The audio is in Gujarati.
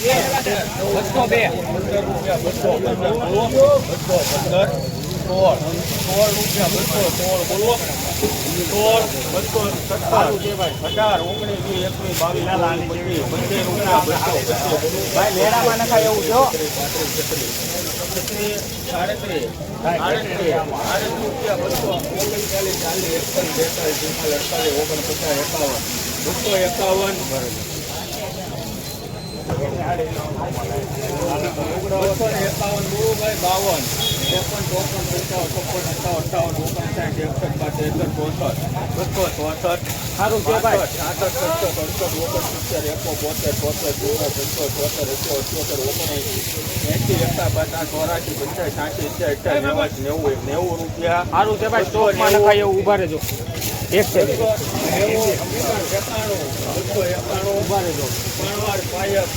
બસો બે પંદર રૂપિયા બસો પંદર બોલો બસો પંદર સોળ સોળ રૂપિયા બસો સોળ બોલો સોળ બસો સત્તર અઢાર ઓગણીસ વીસ એકવીસ બાવીસ પચીસ પંદર રૂપિયા બસો પચીસ ભાઈ લેડામાં નખાય એવું છત્રીસ સાડત્રીસ આડત્રીસ આડત્રીસ રૂપિયા બસો ઓગણચાલીસ ચાલીસ એકતાલીસ બેતાલીસ ચુમ્માલીસ અડતાલીસ ઓગણપચાસ એકાવન બસો એકાવન. બસો ને એકાવન ગુરુભાઈ બાવન ત્રેપન ચોપન પંચાવન છપ્પન સત્તાવન અઠાવન ઓગણસાઠ એકસઠ બાસઠ એકસઠ ચોસઠ બસો ચોસઠ સારું છે ભાઈ છાસઠ સડસઠ અડસઠ ઓગણસિત્તેર એકો બોતેર ચોસઠ એકસો ચોતેર એસી અઠ્યોતેર ઓગણએંસી એંસી એકાવન પંચાસ સાઠી સિત્તેર અઠ્યાસી નેવાસી નેવું એક નેવું રૂપિયા. સારું છે ભાઈ સ્ટોકમાં નખાય એવું ઊભા રહેજો. એક છે નેવું એકાણું બસો એકાણું પણવાર પાયક